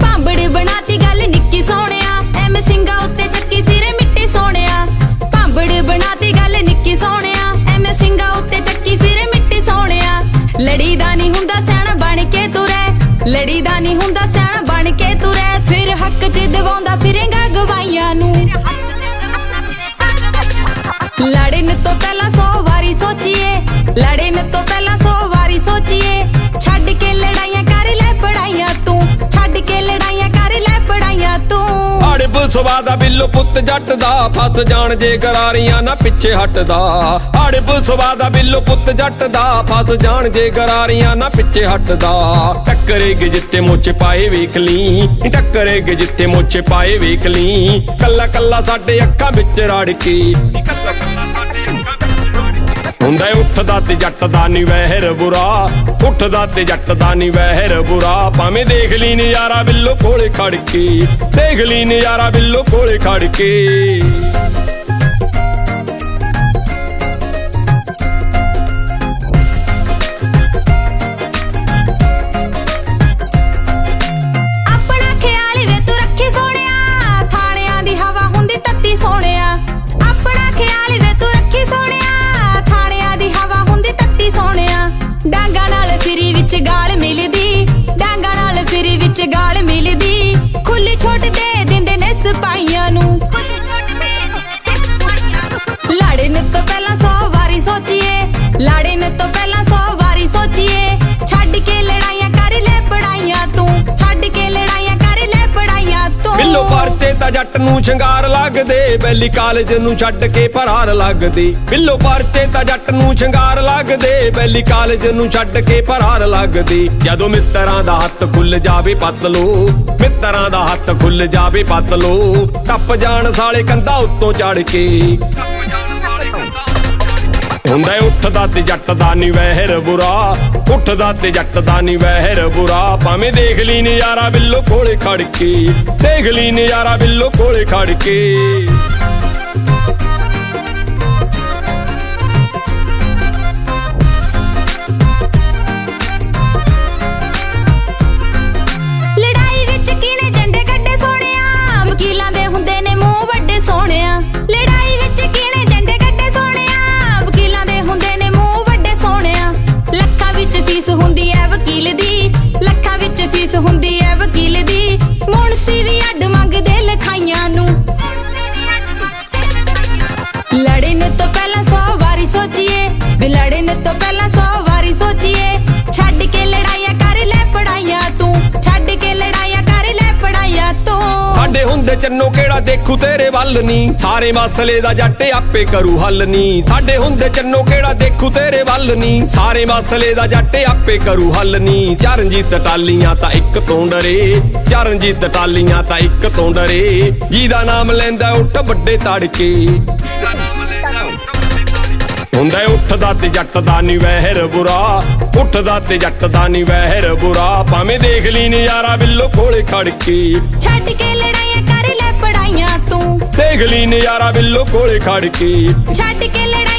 ਭਾਂਬੜ ਬਣਾਤੀ ਗੱਲ ਨਿੱਕੀ ਸੋਹਣਿਆ, ਐਵੇਂ ਸਿੰਘਾਂ ਉੱਤੇ ਚੱਕੀ ਫਿਰੇ ਮਿੱਟੀ ਸੋਹਣਿਆ। ਭਾਂਬੜ ਬਣਾਤੀ ਗੱਲ ਨਿੱਕੀ ਸੋਹਣਿਆ, ਐਵੇਂ ਸਿੰਘਾਂ ਉੱਤੇ ਚੱਕੀ ਫਿਰੇ ਮਿੱਟੀ ਸੋਹਣਿਆ। ਲੜੀਦਾ ਨਹੀਂ ਹੁੰਦਾ ਸਿਆਣਾ ਬਣ ਕੇ ਤੁਰੇ ਲੜੀਦਾ ਨਹੀਂ ਹੁੰਦਾ ਸਿਆਣਾ ਬਣ ਕੇ ਤੁਰੇ, ਫਿਰ ਹੱਕ 'ਚ ਦਿਵਾਉਂਦਾ ਲੜਨ ਤੋਂ ਪਹਿਲਾਂ 100 ਵਾਰੀ ਸੋਚੀਏ। ਛੱਡ ਕੇ ਲੜਾਈਆਂ ਕਰ ਲੈ ਪੜਾਈਆਂ ਤੂੰ। ਛੱਡ ਕੇ ਲੜਾਈਆਂ ਕਰ ਲੈ ਪੜਾਈਆਂ ਤੂੰ। ਆੜੇ ਪੁਲਸਵਾ ਦਾ ਬਿੱਲੋ ਪੁੱਤ ਜੱਟ ਦਾ। ਫਸ ਜਾਣ ਜੇ ਗਰਾਰੀਆਂ ਨਾ ਪਿੱਛੇ ਹਟਦਾ। ਆੜੇ ਪੁਲਸਵਾ ਦਾ ਬਿੱਲੋ ਪੁੱਤ ਜੱਟ ਦਾ। ਫਸ ਜਾਣ ਜੇ ਗਰਾਰੀਆਂ ਨਾ ਪਿੱਛੇ ਹਟਦਾ। ਟੱਕਰੇਗੇ ਜਿੱਤੇ ਮੋਚੇ ਪਾਏ ਵੇਖ ਲਈ ਟੱਕਰੇਗੇ ਜਿੱਤੇ ਮੋਚੇ ਪਾਏ ਵੇਖ ਲਈ ਕੱਲਾ ਕੱਲਾ ਸਾਡੇ ਅੱਖਾਂ ਵਿੱਚ ਰੜ ਕੇ। ਕੱਲਾ ਕੱਲਾ ਹੁੰਦਾ ਉੱਠਦਾ ਤੇ ਜੱਟ ਦਾ ਨੀ ਵਹਿਰ ਬੁਰਾ। ਉੱਠਦਾ ਤੇ ਜੱਟ ਦਾ ਨੀ ਵਹਿਰ ਬੁਰਾ। ਭਾਵੇਂ ਦੇਖ ਲਈ ਨਜ਼ਾਰਾ ਬਿੱਲੋ ਕੋਲੇ ਖੜ ਕੇ ਦੇਖ ਲਈ ਨਜ਼ਾਰਾ ਬਿੱਲੋ ਕੋਲੇ ਖੜ ਕੇ ਵਿੱਚ ਗਾਲ ਮਿਲਦੀ, ਡਾਂਗਾ ਨਾਲ ਫਿਰੀ ਵਿੱਚ ਗਾਲ ਮਿਲਦੀ। ਖੁੱਲੀ ਛੋਟ ਦੇ ਦਿੰਦੇ ਨੇ ਸਿਪਾਹੀਆਂ ਨੂੰ। ਲੜਨ ਤੋਂ ਪਹਿਲਾਂ 100 ਵਾਰੀ ਸੋਚੀਏ, ਲੜਨ ਤੋਂ ਪਹਿਲਾਂ ਤਾਂ ਜੱਟ ਨੂੰ ਸ਼ਿੰਗਾਰ ਲੱਗਦੇ ਬੈਲੀ ਕਾਲਜ ਨੂੰ ਛੱਡ ਕੇ ਫਰਾਰ ਲੱਗਦੀ। ਬਿੱਲੋ ਪਰਚੇ ਤਾਂ ਜੱਟ ਨੂੰ ਸ਼ਿੰਗਾਰ ਲੱਗਦੇ ਬੈਲੀ ਕਾਲਜ ਨੂੰ ਛੱਡ ਕੇ ਫਰਾਰ ਲੱਗਦੀ। ਜਦੋਂ ਮਿੱਤਰਾਂ ਦਾ ਹੱਥ ਖੁੱਲ ਜਾਵੇ ਪਤਲੋ, ਮਿੱਤਰਾਂ ਦਾ ਹੱਥ ਖੁੱਲ ਜਾਵੇ ਪਤਲੋ, ਟੱਪ ਜਾਣ ਸਾਲੇ ਕੰਧਾ ਉੱਤੋਂ ਚੜ ਕੇ। ਹੁੰਦਾ ਉੱਠਦਾ ਤੇ ਜੱਟ ਦਾ ਨੀ ਵਹਿਰ ਬੁਰਾ। ਉੱਠਦਾ ਤੇ ਜੱਟ ਦਾ ਨੀ ਵਹਿਰ ਬੁਰਾ। ਭਾਵੇਂ ਦੇਖ ਲਈ ਨਜ਼ਾਰਾ ਬਿੱਲੋ ਕੋਲੇ ਖੜ ਕੇ ਦੇਖ ਲਈ ਨਜ਼ਾਰਾ ਬਿੱਲੋ ਕੋਲੇ ਖੜ ਕੇ ਵੀ ਲੜਨ ਤੋਂ ਪਹਿਲਾਂ 100 ਵਾਰੀ ਸੋਚੀਏ। ਛੱਡ ਕੇ ਲੜਾਈਆਂ ਕਰ ਲੈ ਪੜਾਈਆਂ ਤੂੰ। ਛੱਡ ਕੇ ਲੜਾਈਆਂ ਕਰ ਲੈ ਪੜਾਈਆਂ ਤੂੰ। ਸਾਡੇ ਹੁੰਦੇ ਚੰਨੋ ਕਿਹੜਾ ਦੇਖੂ ਤੇਰੇ ਵੱਲ ਨੀ। ਸਾਰੇ ਮਸਲੇ ਦਾ ਜੱਟ ਆਪੇ ਕਰੂ ਹੱਲ ਨੀ। ਸਾਡੇ ਹੁੰਦੇ ਚੰਨੋ ਕਿਹੜਾ ਦੇਖੂ ਤੇਰੇ ਵੱਲ ਨੀ। ਸਾਰੇ ਮਸਲੇ ਦਾ ਜੱਟ ਆਪੇ ਕਰੂ ਹੱਲ ਨੀ। ਚਰਨਜੀਤ ਟਾਲੀਆਂ ਤਾਂ ਇੱਕ ਤੋਂ ਡਰੇ। ਚਰਨਜੀਤ ਟਾਲੀਆਂ ਤਾਂ ਇੱਕ ਤੋਂ ਡਰੇ। ਜਿਹਦਾ ਨਾਮ ਲੈਂਦਾ ਉੱਠ ਵੱਡੇ ਤੜਕੇ। ਹੁੰਦਾ ਉੱਠਦਾ ਤੇ ਜੱਟ ਦਾ ਨੀ ਵਹਿਰ ਬੁਰਾ। ਉੱਠਦਾ ਤੇ ਜੱਟ ਦਾ ਨੀ ਵਹਿਰ ਬੁਰਾ। ਭਾਵੇਂ ਦੇਖ ਲਈ ਨਜ਼ਾਰਾ ਬਿੱਲੋ ਕੋਲੇ ਖੜ ਕੇ। ਛੱਡ ਕੇ ਲੜਾਈਆਂ ਕਰ ਲੈ ਪੜਾਈਆਂ ਤੂੰ। ਦੇਖ ਲਈ ਨਜ਼ਾਰਾ ਬਿੱਲੋ ਕੋਲੇ ਖੜ ਕੇ। ਛੱਡ ਕੇ ਲੜਾਈਆਂ